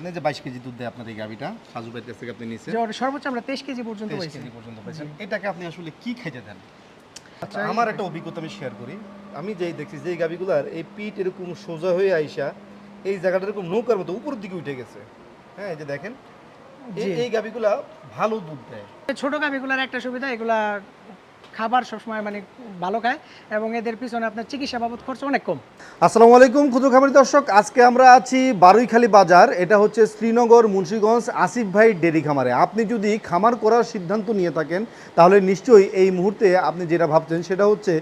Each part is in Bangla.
এই যে বাইশ কেজি দুধ দেয় আপনার এই গাভিটা সাজু ভাইয়ের কাছ থেকে আপনি নিচ্ছেন যে সর্বোচ্চ আমরা তেইশ কেজি পর্যন্ত তেইশ কেজি পর্যন্ত পাইছেন এটাকে আপনি আসলে কি খাইতে দেন? আচ্ছা আমার একটা অভিজ্ঞতা আমি শেয়ার করি। আমি যেই দেখছি যে এই গাভিগুলার এই পিঠ এরকম সোজা হয়ে আইসা এই জায়গাটা এরকম নৌকার মতো উপরের দিকে উঠে গেছে। হ্যাঁ এই যে দেখেন এই- গাভিগুলা ভালো দুধ দেয়। ছোট গাভিগুলার একটা সুবিধা এগুলা খাবার সবসময় মানে ভালো খায় এবং এদের পিছনে আপনার চিকিৎসা বাবদ খরচ অনেক কম। আসসালামু আলাইকুম, ক্ষুদ্র খামারি দর্শক। আজকে আমরা আছি বারুইখালী বাজার। এটা হচ্ছে শ্রীনগর, মুন্সিগঞ্জ, আসিফ ভাই ডেরি খামারে। আপনি যদি খামার করার সিদ্ধান্ত নিয়ে থাকেন, তাহলে নিশ্চয়ই এই মুহূর্তে আপনি যেটা ভাবছেন, সেটা হচ্ছে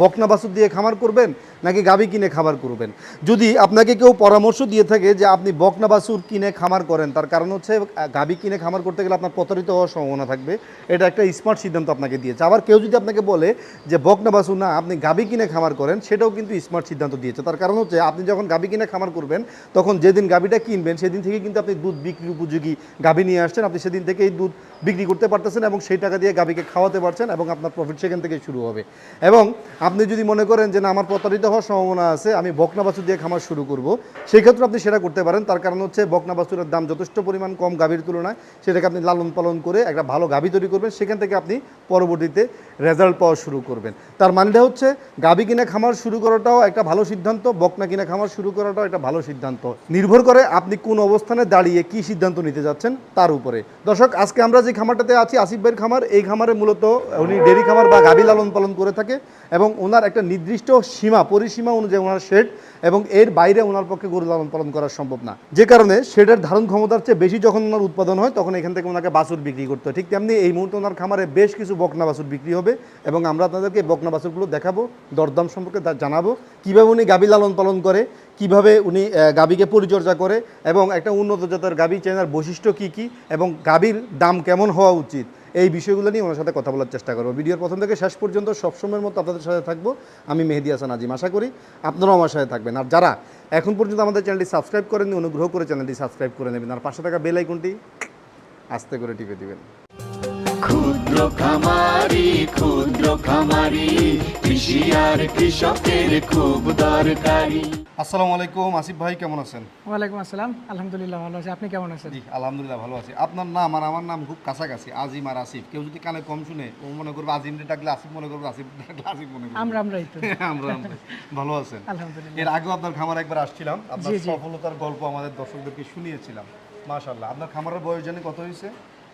বকনা বাছুর দিয়ে খামার করবেন, নাকি গাবি কিনে খামার করবেন? যদি আপনাকে কেউ পরামর্শ দিয়ে থাকে যে আপনি বকনা বাছুর কিনে খামার করেন, তার কারণ হচ্ছে গাবি কিনে খামার করতে গেলে আপনার প্রতারিত হওয়ার সম্ভাবনা থাকবে। এটা একটা স্মার্ট সিদ্ধান্ত আপনাকে দিয়েছে। আবার কেউ যদি আপনাকে বলে যে বকনা বাছুর না, আপনি গাবি কিনে খামার করেন, সেটাও কিন্তু স্মার্ট সিদ্ধান্ত দিয়েছে। তার কারণ হচ্ছে, আপনি যখন গাবি কিনে খামার করবেন, তখন যেদিন গাবিটা কিনবেন, সেদিন থেকে কিন্তু আপনি দুধ বিক্রি উপযোগী গাবি নিয়ে আসছেন। আপনি সেদিন থেকেই দুধ বিক্রি করতে পারতেছেন এবং সেই টাকা দিয়ে গাবিকে খাওয়াতে পারছেন এবং আপনার প্রফিট সেখান থেকে শুরু হবে। এবং আপনি যদি মনে করেন যে, না, আমার প্রতারিত হওয়ার সম্ভাবনা আছে, আমি বকনা বাছুর দিয়ে খামার শুরু করব সেই ক্ষেত্রে আপনি সেটা করতে পারেন। তার কারণ হচ্ছে বকনা বাছুরের দাম যথেষ্ট পরিমাণ কম গাভীর তুলনায়। সেটাকে আপনি লালন পালন করে একটা ভালো গাভী তৈরি করবেন। সেখান থেকে আপনি পরবর্তীতে রেজাল্ট পাওয়া শুরু করবেন। তার মানেটা হচ্ছে গাভী কিনে খামার শুরু করাটাও একটা ভালো সিদ্ধান্ত, বকনা কিনে খামার শুরু করাটাও একটা ভালো সিদ্ধান্ত। নির্ভর করে আপনি কোন অবস্থানে দাঁড়িয়ে কি সিদ্ধান্ত নিতে যাচ্ছেন তার উপরে। দর্শক, আজকে আমরা যে খামারটাতে আছি, আসিফ ভাইয়ের খামার, এই খামারে মূলত উনি ডেরি খামার বা গাভী লালন পালন করে থাকে এবং ওনার একটা নির্দিষ্ট সীমা, পরিসীমা অনুযায়ী ওনার শেড এবং এর বাইরে ওনার পক্ষে গরু লালন পালন করা সম্ভব না। যে কারণে শেডের ধারণ ক্ষমতার চেয়ে বেশি যখন ওনার উৎপাদন হয়, তখন এখান থেকে ওনাকে বাছুর বিক্রি করতে হয়। ঠিক তেমনি এই মুহূর্তে ওনার খামারে বেশ কিছু বকনা বাছুর বিক্রি হবে। এবং আমরা আপনাদেরকে বকনা বাছুরগুলো দেখাবো, দরদাম সম্পর্কে জানাব, কীভাবে উনি গাভী লালন পালন করে, কীভাবে উনি গাভীকে পরিচর্যা করে এবং একটা উন্নত জাতের গাভী চেনার বৈশিষ্ট্য কী কী এবং গাভীর দাম কেমন হওয়া উচিত, এই বিষয়গুলো নিয়ে ওনার সাথে কথা বলার চেষ্টা করব। ভিডিওর প্রথম থেকে শেষ পর্যন্ত সবসময়ের মতো আপনাদের সাথে থাকব। আমি মেহেদি হাসান আজিম আশা করি আপনারাও আমার সাথে থাকবেন। আর যারা এখন পর্যন্ত আমাদের চ্যানেলটি সাবস্ক্রাইব করেননি, অনুগ্রহ করে চ্যানেলটি সাবস্ক্রাইব করে নেবেন। আর পাশে থাকা বেল আইকনটি আস্তে করে টিপে দিবেন। ক্ষুদ্র খামারি ক্ষুদ্র খামারি কৃষি আর কৃষকের খুব দরকারি। আসসালামু আলাইকুম আসিফ ভাই কেমন আছেন? ওয়ালাইকুম আসসালাম আলহামদুলিল্লাহ ভালো আছি। আপনি কেমন আছেন? জি আলহামদুলিল্লাহ ভালো আছি। আপনার নাম আর আমার নাম খুব কাছাকাছি আজিম আর আসিফ। কেউ যদি কানে কম শুনে ও মনে করবে আজিম ডাকলে আসিফ মনে করবে আসিফ ডাকলে আসিফ মনে করবে। আমরা আমরাই তো। আমরা আমরা। ভালো আছেন? আলহামদুলিল্লাহ। এর আগেও আপনার খামার একবার আসছিলাম। আপনার। সফলতার গল্প আমাদের দর্শকদেরকে শুনিয়েছিলাম। মাশাল্লাহ আপনার খামারের বয়স জানি কত হয়েছে?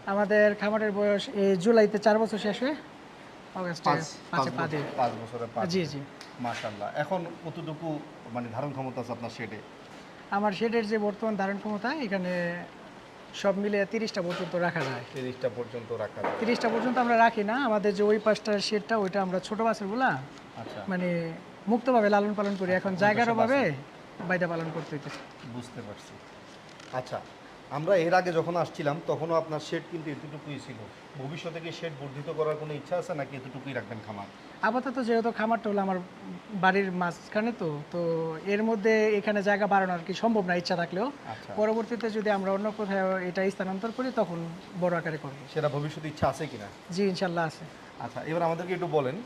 আমাদের খামারের বয়স এই জুলাইতে চার বছর শেষ হয়ে অগস্টে পাঁচ পাঁচে পাঁচ পা বছর- জি জি। মাশাল্লাহ এখন কতটুকু মানে ধারণ ক্ষমতা আছে আপনার শেডে? আমার শেডের যে বর্তমান ধারণ ক্ষমতা এখানে সব মিলে তিরিশটা পর্যন্ত রাখা যায়। তিরিশটা পর্যন্ত রাখা তিরিশটা পর্যন্ত আমরা রাখি না। আমাদের যে ওই পাঁচটার শেডটা ওইটা আমরা ছোট বাছুরগুলা আচ্ছা। মানে মুক্তভাবে লালন পালন করি। এখন জায়গার অভাবে বাইদা পালন করতে হইতেছে। বুঝতে পারছি। আচ্ছা আমরা এর আগে যখন আসছিলাম তখনও আপনার শেড কিন্তু এতটুকুই ছিল। ভবিষ্যতে কি শেড বর্ধিত করার কোনো ইচ্ছা আছে নাকি এতটুকুই রাখবেন খামার? আপাতত যেহেতু খামারটা হলো আমার বাড়ির মাঝখানে তো তো এর মধ্যে এখানে জায়গা বাড়ানো আর কি সম্ভব না ইচ্ছা থাকলেও। আচ্ছা। পরবর্তীতে যদি আমরা অন্য কোথাও এটা স্থানান্তর করি তখন বড় আকারে করব। সেটা ভবিষ্যতে ইচ্ছা আছে কিনা? জি ইনশাল্লাহ আছে। আচ্ছা এবার আমাদেরকে একটু বলেন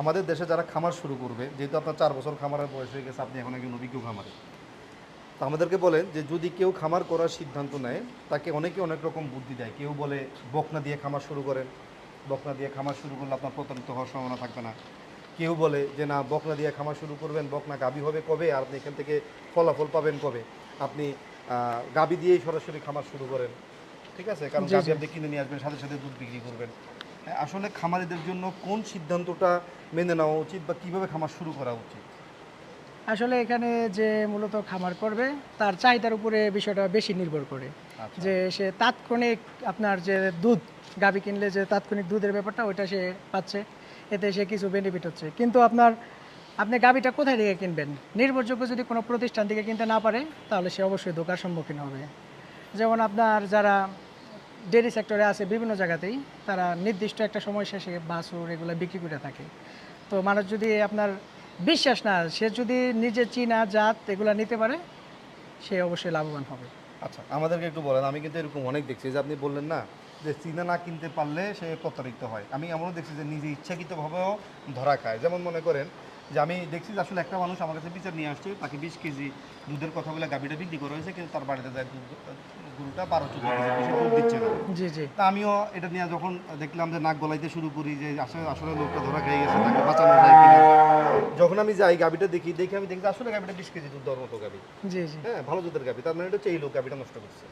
আমাদের দেশে যারা খামার শুরু করবে যেহেতু আপনার চার বছর খামারের বয়স হয়ে গেছে আপনি এখন একজন অভিজ্ঞ খামারে। তো আমাদেরকে বলেন যে যদি কেউ খামার করার সিদ্ধান্ত নেয় তাকে অনেকে অনেক রকম বুদ্ধি দেয়। কেউ বলে বকনা দিয়ে খামার শুরু করেন বকনা দিয়ে খামার শুরু করলে আপনার প্রতারিত হওয়ার সম্ভাবনা থাকবে না। কেউ বলে যে না বকনা দিয়ে খামার শুরু করবেন বকনা গাবি হবে কবে আর আপনি এখান থেকে ফলাফল পাবেন কবে? আপনি গাবি দিয়েই সরাসরি খামার শুরু করেন ঠিক আছে? কারণ গাবি আপনি কিনে নিয়ে আসবেন সাথে সাথে দুধ বিক্রি করবেন। হ্যাঁ, আসলে খামারিদের জন্য কোন সিদ্ধান্তটা মেনে নেওয়া উচিত বা কীভাবে খামার শুরু করা উচিত? আসলে এখানে যে মূলত খামার করবে তার চাহিদার উপরে বিষয়টা বেশি নির্ভর করে। আচ্ছা। যে সে তাৎক্ষণিক আপনার যে দুধ গাবি কিনলে যে তাৎক্ষণিক দুধের ব্যাপারটা ওইটা সে পাচ্ছে। এতে সে কিছু বেনিফিট হচ্ছে। কিন্তু আপনার আপনি গাবিটা কোথায় থেকে কিনবেন? নির্ভরযোগ্য যদি কোনো প্রতিষ্ঠান থেকে কিনতে না পারে তাহলে সে অবশ্যই ধোকার সম্মুখীন হবে। যেমন আপনার যারা ডেয়ারি সেক্টরে আছে বিভিন্ন জায়গাতেই তারা নির্দিষ্ট একটা সময় শেষে বাছুর এগুলো বিক্রি করে থাকে। তো মানুষ যদি আপনার বিশ্বাস না, সে যদি নিজে চীনা জাত এগুলো নিতে পারে, সে অবশ্যই লাভবান হবে। আচ্ছা আমাদেরকে একটু বলেন, আমি কিন্তু এরকম অনেক দেখছি যে আপনি বললেন না, যে চীনা না কিনতে পারলে সে প্রতারিত হয়। আমি এমনও দেখছি যে নিজে ইচ্ছাকৃতভাবেও ধরা খায়। যেমন মনে করেন যে আমি দেখছি যে আসলে একটা মানুষ আমার কাছে বিচার নিয়ে আসছে, তাকে বিশ কেজি দুধের কথা বলে গাভীটা বিক্রি করা হয়েছে, কিন্তু তার বাড়িতে যায় দুধ গরুটা বারো চোদ্দ কেজি বেশি দুধ দিচ্ছে না। জি জি। তা আমিও এটা নিয়ে যখন দেখলাম যে নাক গলাইতে শুরু করি যে আসলে আসলে লোকটা ধরা খেয়ে গেছে তাকে বাঁচানো যায় কিনা। যখন আমি যাই গাবিটা দেখি দেখি আমি দেখি আসলে গাবিটা বিশ কেজি দুধ দেওয়ার মতো গাবি জি জি। হ্যাঁ ভালো দুধের গাবি তার মানে এটা হচ্ছে এই লোক গাবিটা নষ্ট করছে।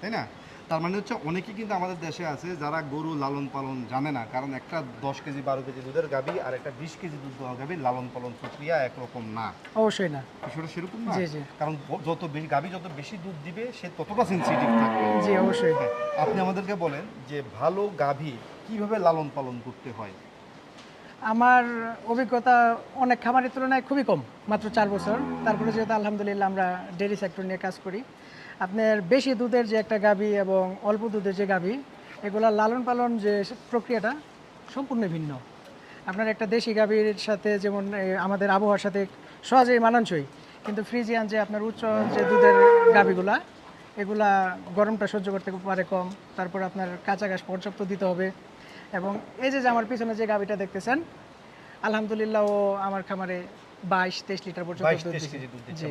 তাই না? তার মানে হচ্ছে অনেকেই কিন্তু আমাদের দেশে আছে যারা গরু লালন পালন জানে না। কারণ একটা দশ কেজি বারো কেজি দুধের গাবি আর একটা বিশ কেজি দুধ দেওয়া গাবি লালন পালন প্রক্রিয়া একরকম না। অবশ্যই না। বিষয়টা সেরকম না। কারণ যত বেশি গাবি যত বেশি দুধ দিবে সে ততটা সেন্সিটিভ থাকবে। জি অবশ্যই। হ্যাঁ, আপনি আমাদেরকে বলেন যে ভালো গাভী কীভাবে লালন পালন করতে হয়? আমার অভিজ্ঞতা অনেক খামারের তুলনায় খুবই কম মাত্র চার বছর। তারপরে যেহেতু আলহামদুলিল্লাহ আমরা ডেয়ারি সেক্টর নিয়ে কাজ করি। আপনার বেশি দুধের যে একটা গাভী এবং অল্প দুধের যে গাভী এগুলা লালন পালন যে প্রক্রিয়াটা সম্পূর্ণ ভিন্ন। আপনার একটা দেশি গাভীর সাথে যেমন আমাদের আবহাওয়ার সাথে সহজেই মানানসই, কিন্তু ফ্রিজিয়ান যে আপনার উচ্চ যে দুধের গাভীগুলা এগুলা গরমটা সহ্য করতে পারে কম, তারপর আপনার কাঁচা ঘাস পর্যাপ্ত দিতে হবে। এবং এই যে আমার পিছনে যে গাভীটা দেখতেছেন, আলহামদুলিল্লাহ ও আমার খামারে বাইশ তেইশ লিটার পর্যন্ত দুধ দিচ্ছে।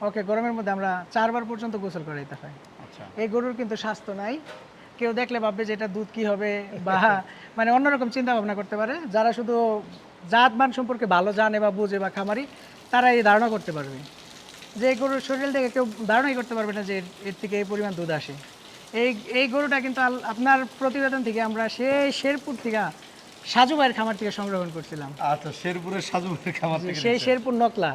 ওকে গরমের মধ্যে আমরা চারবার পর্যন্ত গোসল করাইতে হয়। আচ্ছা। এই গরুর কিন্তু স্বাস্থ্য নাই। কেউ দেখলে ভাববে যে এটা দুধ কি হবে বা মানে অন্যরকম চিন্তা ভাবনা করতে পারে। যারা শুধু জাত মান সম্পর্কে ভালো জানে বা বুঝে বা খামারি তারা এই ধারণা করতে পারবে। যে এই গরুর শরীর থেকে কেউ ধারণাই করতে পারবে না যে এর- এর থেকে এই পরিমাণ দুধ আসে। এই এই গরুটা কিন্তু আপনার প্রতিবেদন থেকে আমরা সেই শেরপুর থেকে সাজু ভাইয়ের খামার থেকে সংগ্রহণ করছিলাম। আচ্ছা শেরপুরের সাজুমের খামার থেকে সেই শেরপুর নকলা।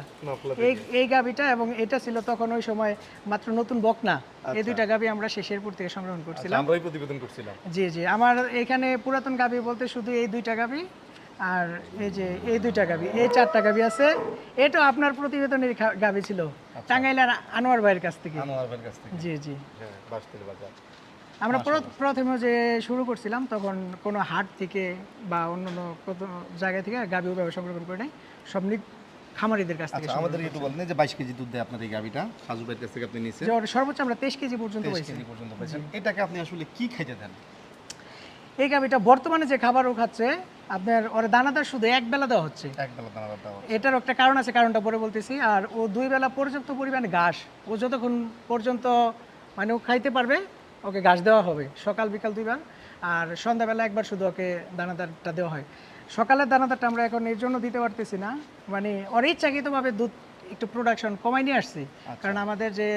এই এই গাভিটা এবং এটা ছিল তখন ওই সময় মাত্র নতুন বকনা। আচ্ছা। এই দুইটা গাভি আমরা সেই শেরপুর থেকে সংগ্রহণ করছিলাম। আমরাই প্রতিবেদন করছিলাম। জি জি আমার এখানে পুরাতন গাভি বলতে শুধু এই দুইটা গাভি আর এই যে এই দুইটা গাভি এই চারটা গাভি আছে। এটা আপনার প্রতিবেদনের গাভি ছিল। আচ্ছা। টাঙ্গাইলের আনোয়ার ভাইয়ের কাছ থেকে। আনোয়ার ভাইয়ের কাছ থেকে। জি জি। হ্যাঁ বাজার। আমরা প্রথমে যে শুরু করছিলাম তখন কোনো হাট থেকে বা অন্য কত জায়গা থেকে গাভি ওভাবে সংরক্ষণ করে নেই। সব খামারিদের কাছ থেকে আচ্ছা আমাদের একটু বলেন যে বাইশ কেজি দুধ দেয় আপনার এই গাভিটা সাজু ভাইয়ের কাছ থেকে আপনি নিছেন যে সর্বোচ্চ আমরা তেইশ কেজি পর্যন্ত পাইছি। কেজি পর্যন্ত পাইছেন। এটাকে আপনি আসলে কি খাইতে দেন? এই গাভিটা বর্তমানে যে খাবারও খাচ্ছে আপনার ওর দানাদার শুধু এক বেলা দেওয়া হচ্ছে। এক বেলা দানা দেওয়া এটার একটা কারণ আছে কারণটা পরে বলতেছি। আর ও দুই বেলা পর্যাপ্ত পরিমাণে ঘাস ও যতক্ষণ পর্যন্ত মানে ও খাইতে পারবে ওকে ঘাস দেওয়া হবে। সকাল বিকাল দুইবার। আর সন্ধ্যাবেলা একবার শুধু ওকে দানাদারটা দেওয়া হয়। সকালের দানাদারটা আমরা এখন এর জন্য দিতে পারতেছি না। মানে ওর ইচ্ছাকৃতভাবে দুধ একটু প্রোডাকশন কমাই নিয়ে আসছি। কারণ আমাদের যে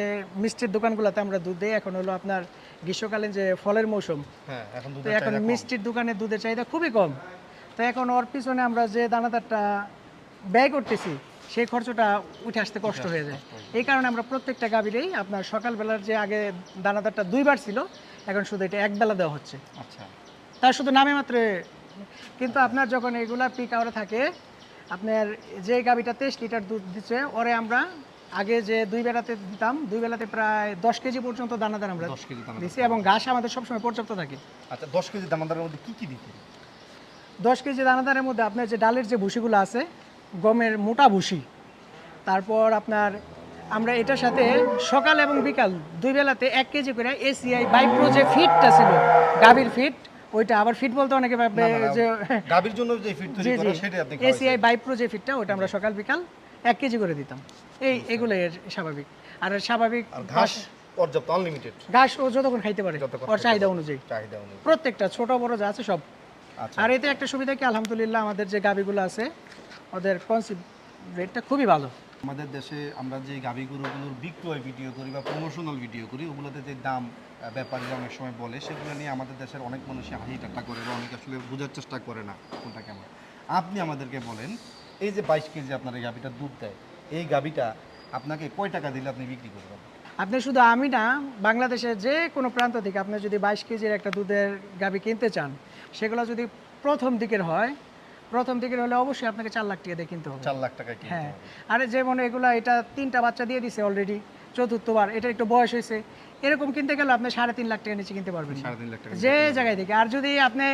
মিষ্টির দোকানগুলোতে আমরা দুধ দিই এখন হলো আপনার গ্রীষ্মকালীন যে ফলের মৌসুম। হ্যাঁ তো এখন মিষ্টির দোকানে দুধের চাহিদা খুবই কম। তো এখন ওর পিছনে আমরা যে দানাদারটা ব্যয় করতেছি সেই খরচটা উঠে আসতে কষ্ট হয়ে যায়। এই কারণে আমরা প্রত্যেকটা গাভীরেই আপনার সকালবেলার যে আগে দানাদারটা দুইবার ছিল এখন শুধু এটা এক বেলা দেওয়া হচ্ছে। আচ্ছা। তার শুধু নামে মাত্র। কিন্তু আপনার যখন এগুলা পিক আওয়ারে থাকে আপনার যে গাভীটা তেইশ লিটার দুধ দিচ্ছে ওরে আমরা আগে যে দুই বেলাতে দিতাম দুই বেলাতে প্রায় দশ কেজি পর্যন্ত দানাদার আমরা দশ কেজি দিচ্ছি এবং ঘাস আমাদের সবসময় পর্যাপ্ত থাকে। আচ্ছা দশ কেজি দানাদারের মধ্যে কি কি দিতে দশ কেজি দানাদারের মধ্যে আপনার যে ডালের যে ভুসিগুলো আছে গমের মোটা ভুসি। তারপর আপনার আমরা এটার সাথে সকাল এবং বিকাল দুই বেলাতে এক কেজি করে এসিআই বাইপ্রো যে ফিটটা ছিল গাভীর ফিট ওইটা আবার ফিট বলতে অনেকে ভাববে যে গাভীর জন্য যে ফিড তৈরি করা জি সেটাই আপনি এসিআই বাইপ্রো যে ফিটটা ওটা আমরা সকাল বিকাল এক কেজি করে দিতাম। এই এগুলো এর স্বাভাবিক। আর স্বাভাবিক ঘাস পর্যাপ্ত আনলিমিটেড ঘাস ও যতক্ষণ খাইতে পারে ওর চাহিদা অনুযায়ী। চাহিদা অনুযায়ী। প্রত্যেকটা ছোট বড় যা আছে সব। আচ্ছা। আর এতে একটা সুবিধা কি? আলহামদুলিল্লাহ আমাদের যে গাবিগুলো আছে ওদের কনসিভ রেটটা খুবই ভালো। আমাদের দেশে আমরা যে গাভী গরুগুলোর বিক্রয় ভিডিও করি বা প্রমোশনাল ভিডিও করি ওগুলোতে যে দাম আহ, ব্যাপারীরা অনেক সময় বলে সেগুলো নিয়ে আমাদের দেশের অনেক মানুষই হাসি ঠাট্টা করে বা অনেক আসলে বোঝার চেষ্টা করে না কোনটা কেমন। আপনি আমাদেরকে বলেন এই যে বাইশ কেজি আপনার এই গাভীটা দুধ দেয় এই গাভীটা আপনাকে কয় টাকা দিলে আপনি বিক্রি করবেন? আপনি শুধু আমি না বাংলাদেশের যে কোনো প্রান্ত থেকে আপনি যদি বাইশ কেজির একটা দুধের গাবি কিনতে চান সেগুলো যদি প্রথম দিকের হয় প্রথম দিকের হলে অবশ্যই আপনাকে চার লাখ টাকা দিয়ে কিনতে হবে। চার লাখ টাকা হ্যাঁ। আরে যেমন এগুলা এটা তিনটা বাচ্চা দিয়ে দিছে অলরেডি চতুর্থবার এটা একটু বয়স হয়েছে। এরকম কিনতে গেলে আপনি সাড়ে তিন লাখ টাকা নিচে কিনতে পারবেন সাড়ে তিন লাখ টাকা যে জায়গায় থেকে। আর যদি আপনি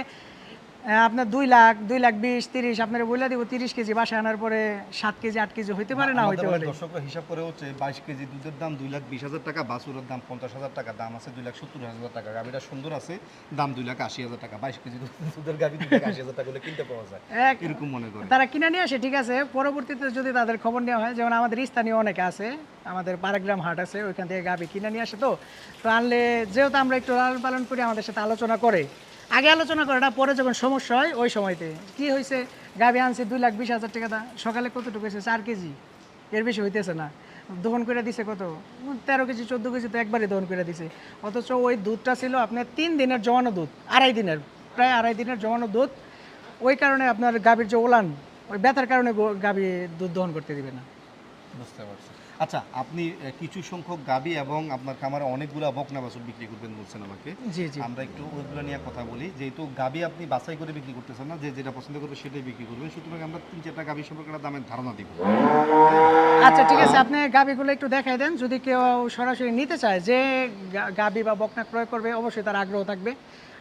আপনার দুই লাখ দুই লাখ বিশ তিরিশ আপনার বলে দিব তিরিশ কেজি বাসায় আনার পরে সাত কেজি আট কেজি হইতে পারে না হইতে পারে? দর্শকরা হিসাব করে হচ্ছে বাইশ কেজি দুধের দাম দুই লাখ বিশ হাজার টাকা বাছুরের দাম পঞ্চাশ হাজার টাকা দাম আছে দুই লাখ সত্তর হাজার টাকা। গাভিটা সুন্দর আছে দাম দুই লাখ আশি হাজার টাকা। বাইশ কেজি দুধের গাভি দুই লাখ আশি হাজার টাকা কিনতে পাওয়া যায়। এরকম মনে করে তারা কিনে নিয়ে আসে ঠিক আছে। পরবর্তীতে যদি তাদের খবর নেওয়া হয় যেমন আমাদের স্থানীয় অনেকে আছে আমাদের পারাগ্রাম হাট আছে ওইখান থেকে গাবি কিনে নিয়ে আসে তো। তো আনলে যেহেতু আমরা একটু লালন পালন করি আমাদের সাথে আলোচনা করে আগে আলোচনা করে না পরে যখন সমস্যা হয়, ওই সময়তে। কি হয়েছে? গাবি আনছে দুই লাখ বিশ হাজার টাকা সকালে কতটুকু হয়েছে? চার কেজি। এর বেশি হইতেছে না। দহন করে দিছে কত? তেরো কেজি, চোদ্দ কেজি তো একবারই দহন করে দিছে। অথচ ওই দুধটা ছিল আপনার তিন দিনের জমানো দুধ, আড়াই দিনের, প্রায় আড়াই দিনের জমানো দুধ। ওই কারণে আপনার গাভীর যে ওলান, ওই ব্যথার কারণে গাভী দুধ দহন করতে দিবে না। বুঝতে পারছি। আচ্ছা আপনি কিছু সংখ্যক গাবি এবং আপনার খামারে অনেকগুলো বকনা বাছুর বিক্রি করবেন বলছেন আমাকে। জি জি। আমরা একটু ওইগুলো নিয়ে কথা বলি। যেহেতু গাবি আপনি বাছাই করে বিক্রি করতেছেন না যে যেটা পছন্দ করবে সেটাই বিক্রি করবেন। সুতরাং আমরা তিন চারটা গাবি সম্পর্কে একটা দামের ধারণা দিব। আচ্ছা ঠিক আছে। আপনি গাভীগুলো একটু দেখাই দেন। যদি কেউ সরাসরি নিতে চায় যে গা- গাভী বা বকনা ক্রয় করবে অবশ্যই তার আগ্রহ থাকবে।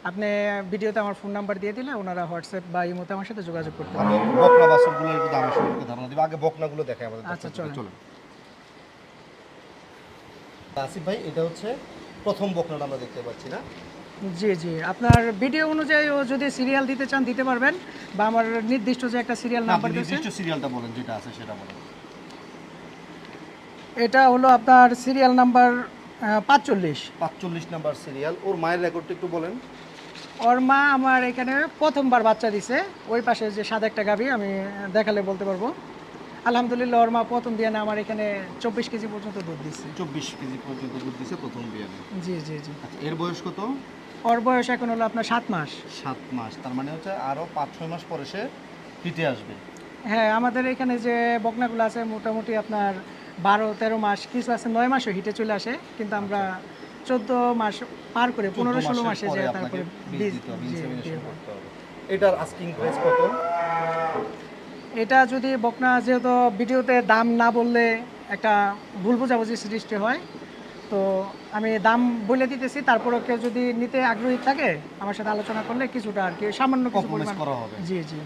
আপনি ভিডিওতে আমার ফোন নাম্বার দিয়ে দিলে ওনারা হোয়াটসঅ্যাপ বা ইমোতে আমার সাথে যোগাযোগ করতে পারবে আমি বকনা বাছুরগুলোর একটু দামের সম্পর্কে ধারণা দিব। আগে বকনাগুলো দেখাই আমাদের আচ্ছা। চলুন। আসিফ ভাই এটা হচ্ছে প্রথম বকনাটা আমরা দেখতে পাচ্ছি না? জি জি। আপনার ভিডিও অনুযায়ী ও যদি সিরিয়াল দিতে চান দিতে পারবেন। বা আমার নির্দিষ্ট যে একটা সিরিয়াল নাম্বার দিয়েছে। নির্দিষ্ট সিরিয়ালটা বলেন যেটা আছে সেটা বলেন। এটা হলো আপনার সিরিয়াল নাম্বার পাঁচচল্লিশ। পাঁচচল্লিশ নাম্বার সিরিয়াল। ওর মায়ের রেকর্ডটা একটু বলেন। ওর মা আমার এখানে প্রথমবার বাচ্চা দিছে। ওই পাশে যে সাদা একটা গাভী আমি দেখালে বলতে পারব। আলহামদুলিল্লাহ ওর মা প্রথম দিয়ে আমার এখানে চব্বিশ কেজি পর্যন্ত দুধ দিচ্ছে চব্বিশ কেজি পর্যন্ত দুধ দিছে প্রথম বিয়ানে? জি জি জি। আচ্ছা এর বয়স কত? ওর বয়স এখন হলো আপনার সাত মাস। সাত মাস তার মানে হচ্ছে আরও পাঁচ ছয় মাস পরে সে হিটে আসবে। হ্যাঁ আমাদের এখানে যে বকনাগুলো আছে মোটামুটি আপনার বারো তেরো মাস কিছু আছে নয় মাসও হিটে চলে আসে। কিন্তু আমরা চোদ্দ মাস পার করে পনেরো ষোলো মাসে তারপরে বীজ। এটার আস্কিং প্রাইস কত? এটা যদি বকনা যেহেতু ভিডিওতে দাম না বললে একটা ভুল বোঝাবুঝি সৃষ্টি হয় তো আমি দাম বলে দিতেছি তারপরেও কেউ যদি নিতে আগ্রহী থাকে আমার সাথে আলোচনা করলে কিছুটা আর কি সামান্য কিছু করা হবে। জি জি।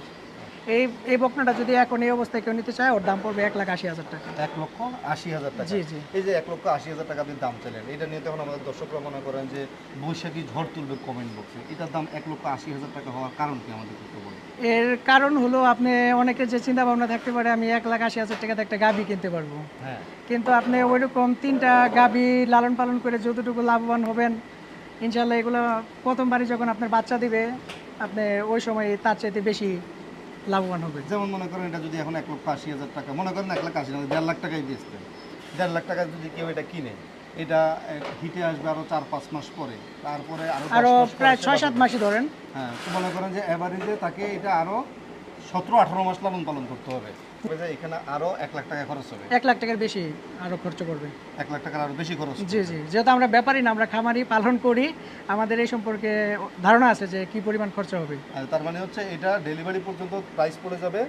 এই এই বকনাটা যদি এখন এই অবস্থায় কেউ নিতে চায় ওর দাম পড়বে এক লাখ আশি হাজার টাকা। এক লক্ষ আশি হাজার টাকা। জি, জি। এই যে এক লক্ষ আশি হাজার টাকা আপনি দাম চাইলেন এটা নিয়ে তখন আমাদের দর্শকরা মনে করেন যে বৈশাখী ঝড় তুলবে কমেন্ট বক্সে এটার দাম এক লক্ষ আশি হাজার টাকা হওয়ার কারণ কি আমাদের একটু বলেন। এর কারণ হলো আপনি অনেকের যে চিন্তা ভাবনা থাকতে পারে আমি এক লাখ আশি হাজার টাকাতে একটা গাভি কিনতে পারব। হ্যাঁ। কিন্তু আপনি ওইরকম তিনটা গাভী লালন পালন করে যতটুকু লাভবান হবেন ইনশাল্লাহ এগুলো প্রথমবারই যখন আপনার বাচ্চা দিবে আপনি ওই সময় তার চাইতে বেশি লাভবান হবে। যেমন মনে করেন এটা যদি এখন এক লক্ষ আশি হাজার টাকা মনে করেন এক লাখ আশি হাজার দেড় লাখ টাকায় বেচতে দেড় লাখ টাকা যদি কেউ এটা কিনে এটা হিটে আসবে আরও চার পাঁচ মাস পরে তারপরে আরও পরে প্রায় ছয় সাত মাসে মাসই ধরেন। হ্যাঁ মনে করেন যে এভারেজে তাকে এটা আরও সতেরো আঠারো মাস লালন পালন করতে হবে। এখানে আরও এক লাখ টাকা খরচ হবে। এক লাখ টাকার বেশি খরচ করবে এক লাখ টাকার আরও বেশি খরচ জি জি। যেহেতু আমরা ব্যাপারই না আমরা খামারি পালন করি আমাদের এই সম্পর্কে ধারণা আছে যে কি পরিমাণ খরচ হবে। আর তার মানে হচ্ছে এটা ডেলিভারি পর্যন্ত প্রাইস পড়ে যাবে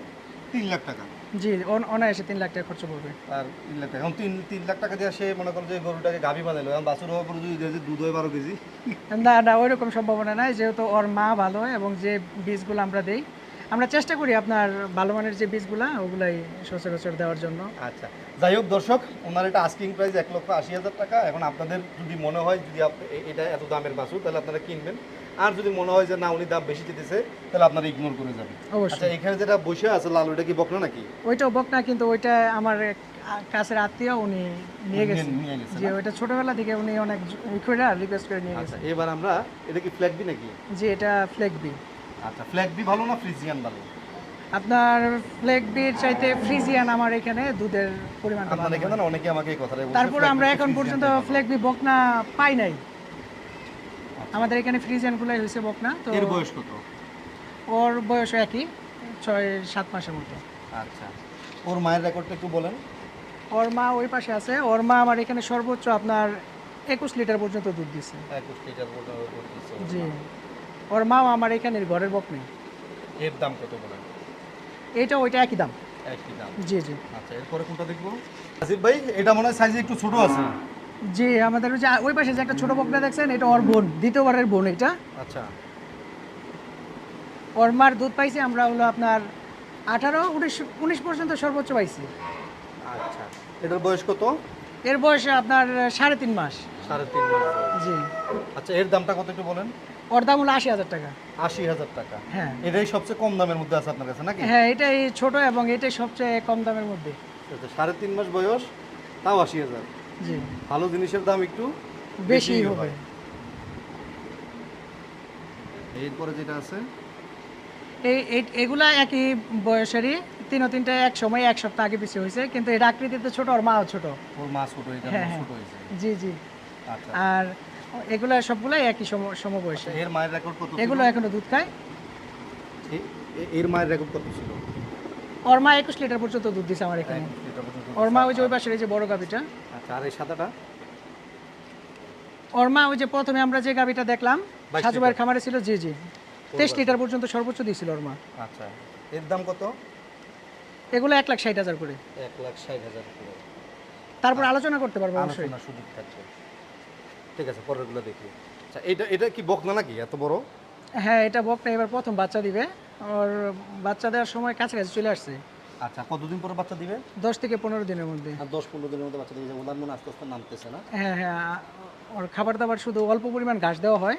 তিন লাখ টাকা। জি অন- অনায়াসে তিন লাখ টাকা খরচ পড়বে। আর তিন লাখ টাকা। এখন তিন তিন লাখ টাকা দিয়ে সে মনে করেন যে গরুটাকে গাভি বানালো এখন বাছুর হওয়ার পরে যদি দুধ হয় বারো কেজি। না না ওইরকম সম্ভাবনা নাই যেহেতু ওর মা ভালো এবং যে বীজগুলো আমরা দেই আমরা চেষ্টা করি আপনার ভালো মানের যে বীজগুলা ওগুলাই সচরাচর দেওয়ার জন্য। আচ্ছা যাই হোক দর্শক ওনার এটা আস্কিং প্রাইস এক লক্ষ আশি হাজার টাকা। এখন আপনাদের যদি মনে হয় যদি এটা এত দামের বাছুর তাহলে আপনারা কিনবেন। আর যদি মনে হয় যে না উনি দাম বেশি দিতেছে তাহলে আপনারা ইগনোর করে যাবেন। আচ্ছা এখানে যেটা বসে আছে লাল ওটা কি বকনা নাকি? ওইটাও বকনা কিন্তু ওইটা আমার কাছের আত্মীয় উনি নিয়ে গেছেন যে ওইটা ছোটবেলা থেকে উনি অনেক রিকোয়েস্ট করে নিয়ে আচ্ছা গেছেন এবার আমরা এটা কি ফ্ল্যাগ বি নাকি? যে এটা ফ্লেক বি আচ্ছা ফ্ল্যাগ বি ভালো না ফ্রিজিয়ান ভালো? আপনার বির চাইতে ফ্রিজিয়ান আমার এখানে দুধের পরিমাণটা আপনার এখানে অনেকে আমাকে এই কথাটা তারপরে আমরা এখন পর্যন্ত টাই ভালো। ফ্লেক বি বকনা পাই নাই। আমাদের এখানে ফ্রিজিয়ান গুলাই হয়েছে বকনা তো এর বয়স কত? ওর বয়স একই ছয় সাত মাসের মতো। আচ্ছা। ওর মায়ের রেকর্ডটা একটু বলেন। ওর মা ওই পাশে আছে ওর মা আমার এখানে সর্বোচ্চ আপনার একুশ লিটার পর্যন্ত দুধ দিচ্ছে একুশ লিটার জি। ওর মাও আমার এখানের ঘরের বকনি এর দাম কত বলেন? এইটা ওইটা একই দাম। একই দাম। জি জি। আচ্ছা এরপরে কোনটা দেখব? আসিফ ভাই এটা মনে হয় সাইজে একটু ছোট আছে। জি আমাদের ওই যে ওই পাশে যে একটা ছোট বকনা দেখছেন এটা ওর বোন দ্বিতীয়বারের বোন এটা। আচ্ছা। ওর মার দুধ পাইছি আমরা হলো আপনার আঠারো উনিশ উনিশ পর্যন্ত সর্বোচ্চ পাইছি। আচ্ছা। এটার বয়স কত? এর বয়স আপনার সাড়ে তিন মাস। সাড়ে তিন মাস। জি। আচ্ছা এর দামটা কত একটু বলেন? ওর দাম হলো আশি হাজার টাকা। আশি হাজার টাকা। হ্যাঁ। এটাই সবচেয়ে কম দামের মধ্যে আছে আপনার কাছে নাকি? হ্যাঁ এটাই ছোট এবং এটাই সবচেয়ে কম দামের মধ্যে। আচ্ছা, সাড়ে তিন মাস বয়স তাও আশি হাজার। জি। ভালো জিনিসের দাম একটু বেশি হবে। এরপরে যেটা আছে? এই এগুলা একই বয়সেরই তিন ও তিনটা এক সময় এক সপ্তাহ আগে পিছিয়ে হয়েছে কিন্তু এটা আকৃতিতে ছোট আর মাও ছোট। ওর মাছ ছোট এটা হ্যাঁ, হ্যাঁ। ছোট হয়েছে। জি জি। আচ্ছা। আর এগুলা সবগুলাই একই সম সমবয়সী। এর মায়ের রেকর্ড কত এগুলো এখনও দুধ খায়। এর মায়ের রেকর্ড কত ছিল? ওর মা একুশ লিটার পর্যন্ত দুধ দিছে আমার এখানে। ওর মা ওই যে ওই পাশের এই যে বড় গাভিটা। আচ্ছা আর এই সাদাটা? ওর মা ওই যে প্রথমে আমরা যে গাভিটা দেখলাম সাজু ভাইয়ের খামারে ছিল জি জি। তেইশ লিটার পর্যন্ত সর্বোচ্চ দিয়েছিল ওর মা। আচ্ছা এর দাম কত? এগুলো এক লাখ ষাট হাজার করে। এক লাখ ষাট হাজার করে। তারপর আলোচনা করতে পারব অবশ্যই। আলোচনা সুযোগ থাকবে ঠিক আছে পরেরগুলো দেখি। আচ্ছা এটা এটা কি বকনা নাকি এত বড়? হ্যাঁ এটা বকটা এবার প্রথম বাচ্চা দিবে। ওর বাচ্চা দেওয়ার সময় কাছাকাছি চলে আসছে। আচ্ছা কতদিন পরে বাচ্চা দিবে? দশ থেকে পনেরো দিনের মধ্যে। আর দশ পনেরো দিনের মধ্যে বাচ্চা দিবে ওনার মনে আস্তে আস্তে নামতেছে না? হ্যাঁ হ্যাঁ ওর খাবার দাবার শুধু অল্প পরিমাণ ঘাস দেওয়া হয়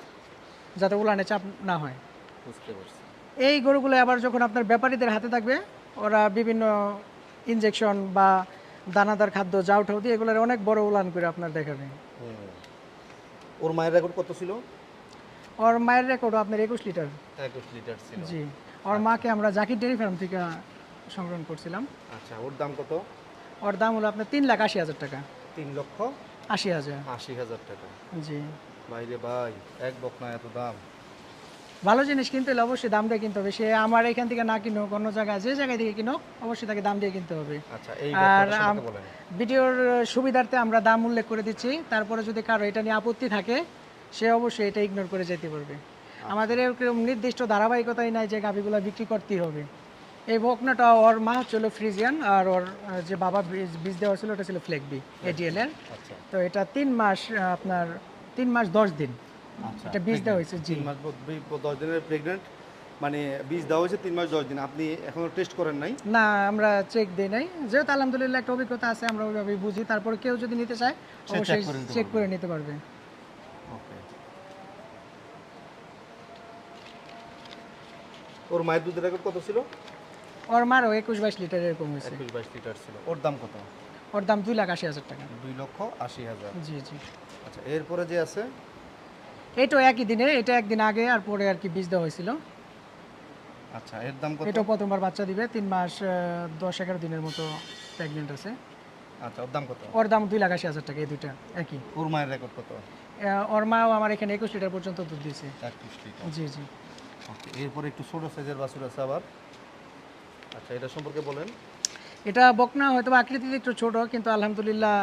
যাতে উলানে চাপ না হয়। বুঝতে পারছি। এই গরুগুলো আবার যখন আপনার ব্যাপারীদের হাতে থাকবে ওরা বিভিন্ন ইনজেকশন বা দানাদার খাদ্য যাও ঠাউ দিয়ে এগুলোর অনেক বড় উলান করে আপনার দেখাবে। হুম। ওর মায়ের রেকর্ড কত ছিল? ওর মায়ের রেকর্ড আপনার একুশ লিটার। একুশ লিটার ছিল। জি। ওর মাকে আমরা জাকির ডেয়ারি ফার্ম থেকে সংগ্রহ করছিলাম। আচ্ছা ওর দাম কত? ওর দাম হলো আপনার তিন লাখ আশি হাজার টাকা। তিন লক্ষ আশি হাজার। আশি হাজার টাকা। জি। বাইরে ভাই এক বকনা এত দাম। ভালো জিনিস কিনতে হলে অবশ্যই দাম দিয়ে কিনতে হবে। সে আমার এখান থেকে না কিনুক অন্য জায়গায় যে জায়গায় থেকে কিনুক অবশ্যই তাকে দাম দিয়ে কিনতে হবে। আচ্ছা আর ভিডিওর সুবিধার্থে আমরা দাম উল্লেখ করে দিচ্ছি। তারপরে যদি কারও এটা নিয়ে আপত্তি থাকে সে অবশ্যই এটা ইগনোর করে যেতে পারবে। আমাদের এরকম নির্দিষ্ট ধারাবাহিকতাই নাই যে গাভিগুলো বিক্রি করতেই হবে। এই বকনাটা ওর মা হচ্ছিল ফ্রিজিয়ান আর ওর যে বাবা বীজ দেওয়া ছিল ওটা ছিল ফ্লেকবি এডিএল এর। আচ্ছা। তো এটা তিন মাস আপনার তিন মাস দশ দিন। আচ্ছা এটা বীজ দেওয়া হয়েছে জি। মাস দশ দিনের প্রেগনেন্ট মানে বীজ দেওয়া হয়েছে তিন মাস দশ দিন। আপনি এখনও টেস্ট করেন নাই? না আমরা চেক দিই নাই। যেহেতু আলহামদুলিল্লাহ একটা অভিজ্ঞতা আছে আমরা ওইভাবে বুঝি। তারপরে কেউ যদি নিতে চায় অবশ্যই চেক করে নিতে পারবে। ওর মায়ের দুধের রেকর্ড কত ছিল? ওর মারও একুশ বাইশ লিটার এরকম হয়েছে। একুশ বাইশ লিটার ছিল। ওর দাম কত? ওর দাম দুই লাখ আশি হাজার টাকা। দুই লক্ষ আশি হাজার। জি জি। আচ্ছা এরপরে যে আছে? এটাও একই দিনে এটা একদিন আগে আর পরে আর কি বীজ দেওয়া হয়েছিল। আচ্ছা এর দাম কত? এটাও প্রথমবার বাচ্চা দিবে তিন মাস দশ এগারো দিনের মতো প্রেগনেন্ট আছে। আচ্ছা ওর দাম কত? ওর দাম দুই লাখ আশি হাজার টাকা এই দুইটা একই। ওর মায়ের রেকর্ড কত? ওর মাও আমার এখানে একুশ লিটার পর্যন্ত দুধ দিয়েছে। একুশ লিটার। জি জি। ওকে এরপরে একটু ছোট সাইজের বাছুর আছে আবার। আচ্ছা এটা সম্পর্কে বলেন। এটা বকনা হয়তো আকৃতিতে একটু ছোট কিন্তু আলহামদুলিল্লাহ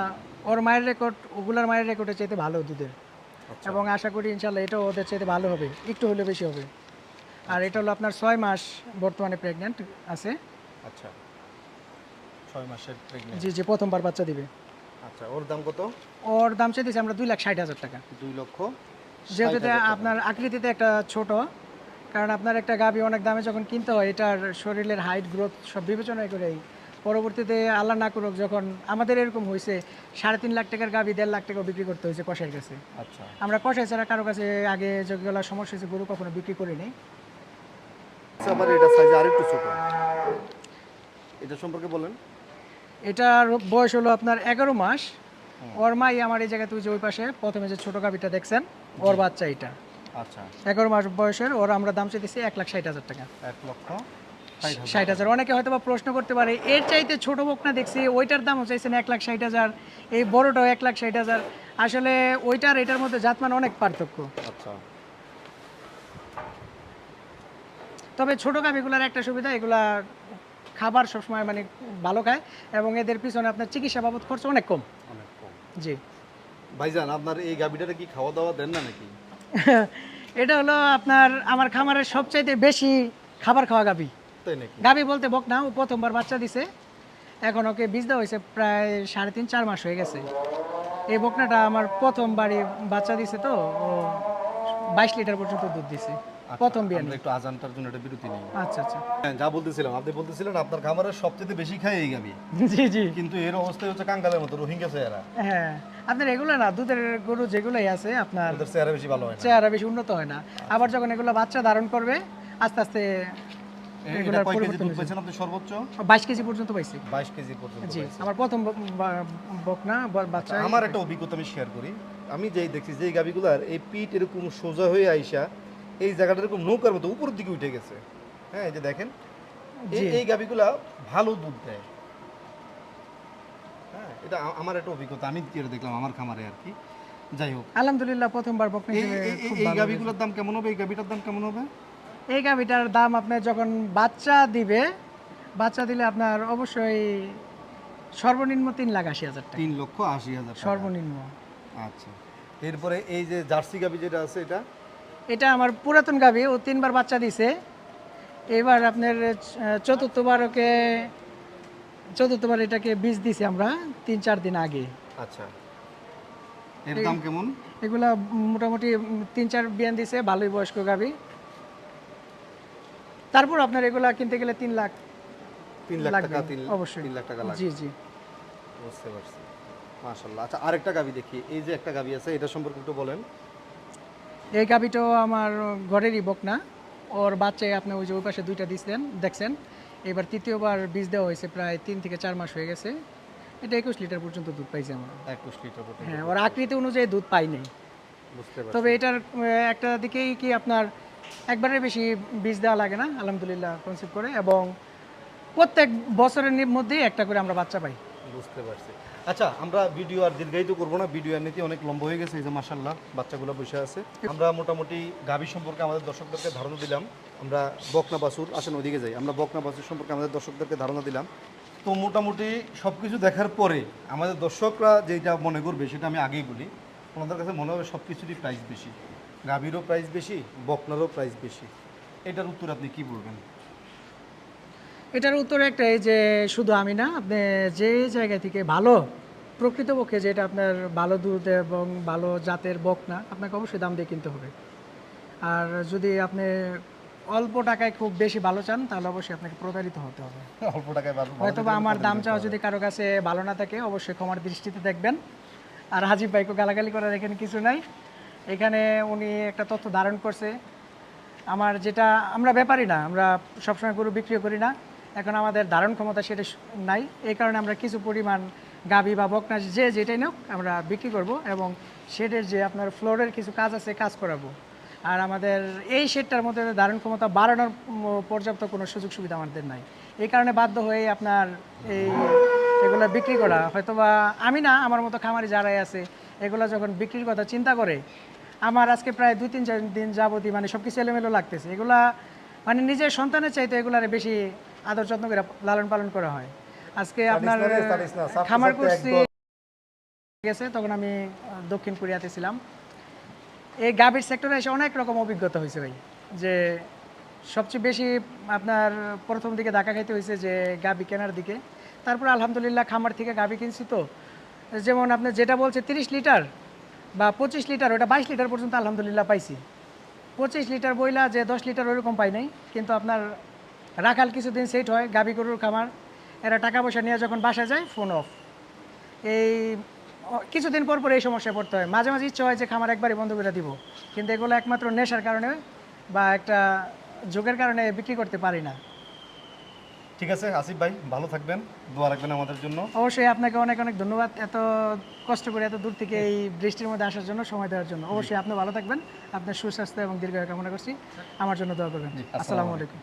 ওর মায়ের রেকর্ড ওগুলার মায়ের রেকর্ডের চাইতে ভালো দুধের। এবং আশা করি ইনশাল্লাহ এটাও ওদের চাইতে ভালো হবে। একটু হলে বেশি হবে। আর এটা হলো আপনার ছয় মাস বর্তমানে প্রেগনেন্ট আছে। আচ্ছা। ছয় মাসের প্রেগনেন্ট জি জি প্রথমবার বাচ্চা দিবে। আচ্ছা ওর দাম কত? ওর দাম চাইতেছি আমরা দুই লাখ ষাট হাজার টাকা। দুই লক্ষ যেহেতু আপনার আকৃতিতে একটা ছোট কারণ আপনার একটা গাভি অনেক দামে যখন কিনতে হয় এটার শরীরের হাইট গ্রোথ সব বিবেচনা করেই পরবর্তীতে আল্লাহ না করুক যখন আমাদের এরকম হয়েছে সাড়ে তিন লাখ টাকার গাভি দেড় লাখ টাকা বিক্রি করতে হয়েছে কষাইয়ের কাছে। আচ্ছা। আমরা কষাই ছাড়া কারও কাছে আগে যেগুলো সমস্যা হয়েছে গরু কখনো বিক্রি করিনি আচ্ছা, আবার এটা সাইজ আরেকটু ছোট। এটা সম্পর্কে বলেন। এটার বয়স হলো আপনার এগারো মাস। ওর মাই আমার এই জায়গাতে ওই যে ওই পাশে প্রথমে যে ছোট গাভিটা দেখছেন ওর বাচ্চা এটা। আচ্ছা। এগারো মাস বয়সের ওর আমরা দাম চাইতেছি এক লাখ ষাট হাজার টাকা। এক লক্ষ ষাট হাজার। অনেকে হয়তো বা প্রশ্ন করতে পারে এর চাইতে ছোট বকনা দেখছি ওইটার দামও চাইছেন এক লাখ ষাট হাজার এই বড়টাও এক লাখ ষাট হাজার। আসলে ওইটার এটার মধ্যে জাতমান অনেক পার্থক্য। আচ্ছা। তবে ছোট গাভিগুলার একটা সুবিধা এগুলা খাবার সবসময় মানে ভালো খায় এবং এদের পিছনে আপনার চিকিৎসা বাবদ খরচ অনেক কম। অনেক কম। জি। ভাইজান আপনার এই গাভিটারে কি খাওয়া দাওয়া দেন না নাকি? এটা হলো আপনার আমার খামারের সবচাইতে বেশি খাবার খাওয়া গাভি। তাই নাকি? গাভি বলতে বক না ও প্রথমবার বাচ্চা দিছে। এখন ওকে বীজ দেওয়া হয়েছে প্রায় সাড়ে তিন চার মাস হয়ে গেছে। এই বকনাটা আমার প্রথমবারই বাচ্চা দিছে তো ও বাইশ লিটার পর্যন্ত দুধ দিছে। প্রথম বিয়ানি একটু আজানটার জন্য একটা বিরতি নিই। আচ্ছা আচ্ছা। হ্যাঁ, যা বলতেছিলাম আপনি বলতেছিলেন আপনার খামারের সবচেয়ে বেশি খায় এই গাবি। জি জি। কিন্তু এর অবস্থা হচ্ছে কাঙ্গালের মতো রোহিঙ্গা চেহারা। হ্যাঁ আপনার এগুলো না দুধের গরু যেগুলোই আছে আপনার চেহারা বেশি ভালো হয় চেহারা বেশি উন্নত হয় না। আবার যখন এগুলো বাচ্চা ধারণ করবে আস্তে আস্তে এটা কয় কেজি দুধ পাইছেন আপনি? সর্বোচ্চ? বাইশ কেজি পর্যন্ত পাইছি। বাইশ কেজি পর্যন্ত জি আমার প্রথম বকনা বাচ্চা। আমার একটা অভিজ্ঞতা আমি শেয়ার করি। আমি যেই দেখছি যে এই গাবিগুলার এই পিঠ এরকম সোজা হয়ে আইসা এই জায়গাটা এরকম নৌকার মতো উপরের দিকে উঠে গেছে। হ্যাঁ এই যে দেখেন এই- গাবিগুলা ভালো দুধ দেয়। হ্যাঁ এটা আমার একটা অভিজ্ঞতা। আমি দেখলাম? আমার খামারে আর কি। যাই হোক। আলহামদুলিল্লাহ প্রথমবার বকনা এই গাবিগুলোর দাম কেমন হবে? এই গাবিটার দাম কেমন হবে। এই গাভিটার দাম আপনার যখন বাচ্চা দিবে বাচ্চা দিলে আপনার অবশ্যই সর্বনিম্ন তিন লাখ আশি হাজার টাকা। তিন লক্ষ আশি হাজার সর্বনিম্ন। আচ্ছা। এরপরে এই যে জার্সি গাবি যেটা আছে এটা? এটা আমার পুরাতন গাভি ও তিনবার বাচ্চা দিছে। এবার আপনার চতুর্থবার ওকে চতুর্থবার এটাকে বীজ দিছি আমরা তিন চার দিন আগে। আচ্ছা। এর দাম কেমন? এগুলা মোটামুটি তিন চার বিয়ান দিছে ভালোই বয়স্ক গাভি। তারপর আপনার এগুলা কিনতে গেলে তিন লাখ তিন লাখ টাকা তিন অবশ্যই। তিন লাখ টাকা লাগবে। জি জি। বুঝতে পারছি। মাশাল্লাহ আচ্ছা আরেকটা গাবি দেখি। এই যে একটা গাবি আছে এটা সম্পর্কে একটু বলেন। এই গাভিটাও আমার ঘরেরই বকনা। ওর বাচ্চায় আপনি ওই যে ওই পাশে দুইটা দিচ্ছেন দেখছেন। এবার তৃতীয়বার বীজ দেওয়া হয়েছে প্রায় তিন থেকে চার মাস হয়ে গেছে। এটা একুশ লিটার পর্যন্ত দুধ পাইছে আমার। একুশ লিটার পর্যন্ত হ্যাঁ ওর আকৃতি অনুযায়ী দুধ পাই নাই। তবে এটার একটা দিকেই কি আপনার একবারের বেশি বীজ দেওয়া লাগে না আলহামদুলিল্লাহ কনসেপ্ট করে। এবং প্রত্যেক বছরের মধ্যেই একটা করে আমরা বাচ্চা পাই। বুঝতে পারছি। আচ্ছা আমরা ভিডিও আর দীর্ঘায়িত করব না। ভিডিও নীতি অনেক লম্বা হয়ে গেছে এই যে মাসাল্লাহ বাচ্চাগুলো বসে আছে। আমরা মোটামুটি গাভী সম্পর্কে আমাদের দর্শকদেরকে ধারণা দিলাম। আমরা বকনা বাসুর আসেন ওইদিকে যাই। আমরা বকনা বাসুর সম্পর্কে আমাদের দর্শকদেরকে ধারণা দিলাম। তো মোটামুটি সব কিছু দেখার পরে আমাদের দর্শকরা যেটা মনে করবে সেটা আমি আগেই বলি। ওনাদের কাছে মনে হবে সব কিছুরই প্রাইস বেশি। গাভীরও প্রাইস বেশি বকনারও প্রাইস বেশি। এটার উত্তর আপনি কি বলবেন? এটার উত্তর একটাই যে শুধু আমি না আপনি যে জায়গা থেকে ভালো প্রকৃতপক্ষে যেটা আপনার ভালো দুধ এবং ভালো জাতের বক না আপনাকে অবশ্যই দাম দিয়ে কিনতে হবে। আর যদি আপনি অল্প টাকায় খুব বেশি ভালো চান তাহলে অবশ্যই আপনাকে প্রতারিত হতে হবে। অল্প টাকায় ভালো হয়তো বা আমার দাম চাওয়া যদি কারও কাছে ভালো না থাকে অবশ্যই ক্ষমার দৃষ্টিতে দেখবেন। আর হাজিব ভাইকে গালাগালি করার এখানে কিছু নাই। এখানে উনি একটা তথ্য ধারণ করছে। আমার যেটা, আমরা ব্যাপারই না, আমরা সবসময় গরু বিক্রিও করি না। এখন আমাদের ধারণ ক্ষমতা সেটা নাই। এই কারণে আমরা কিছু পরিমাণ গাবি বা বকনা যে যেটাই হোক আমরা বিক্রি করব এবং শেডের যে আপনার ফ্লোরের কিছু কাজ আছে, কাজ করাবো। আর আমাদের এই শেডটার মধ্যে ধারণ ক্ষমতা বাড়ানোর পর্যাপ্ত কোনো সুযোগ সুবিধা আমাদের নাই। এই কারণে বাধ্য হয়ে আপনার এই এগুলো বিক্রি করা। হয়তোবা আমি না, আমার মতো খামারি যারাই আছে, এগুলো যখন বিক্রির কথা চিন্তা করে আমার আজকে প্রায় দুই তিন চার দিন যাবতই মানে সব কিছু এলোমেলো লাগতেছে। এগুলা মানে নিজের সন্তানের চাইতে এগুলার বেশি আদর যত্ন করে লালন পালন করা হয়। আজকে আপনার খামার করছি গেছে তখন আমি দক্ষিণ কোরিয়াতে ছিলাম এই গাভীর সেক্টরে এসে অনেক রকম অভিজ্ঞতা হয়েছে ভাই। যে সবচেয়ে বেশি আপনার প্রথম দিকে ধাক্কা খাইতে হয়েছে যে গাভী কেনার দিকে। তারপর আলহামদুলিল্লাহ খামার থেকে গাভী কিনছি তো। যেমন আপনি যেটা বলছে তিরিশ লিটার বা পঁচিশ লিটার, ওটা বাইশ লিটার পর্যন্ত আলহামদুলিল্লাহ পাইছি। পঁচিশ লিটার বইলা যে দশ লিটার ওইরকম পাই নাই, কিন্তু আপনার রাখাল কিছুদিন সেট হয়, গাভী গরুর খামার। এরা টাকা পয়সা নিয়ে যখন বাসা যায় ফোন অফ এই কিছুদিন পর পর এই সমস্যায় পড়তে হয়। মাঝে মাঝে ইচ্ছা হয় যে খামার একবারই বন্ধ করে দিব, কিন্তু এগুলো একমাত্র নেশার কারণে বা একটা যোগের কারণে বিক্রি করতে পারি না। ঠিক আছে আসিফ ভাই ভালো থাকবেন দোয়া রাখবেন আমাদের জন্য। অবশ্যই আপনাকে অনেক অনেক ধন্যবাদ এত কষ্ট করে এত দূর থেকে এই বৃষ্টির মধ্যে আসার জন্য সময় দেওয়ার জন্য। অবশ্যই আপনি ভালো থাকবেন আপনার সুস্বাস্থ্য এবং দীর্ঘায়ু কামনা করছি। আমার জন্য দোয়া করবেন। আসসালামু আলাইকুম।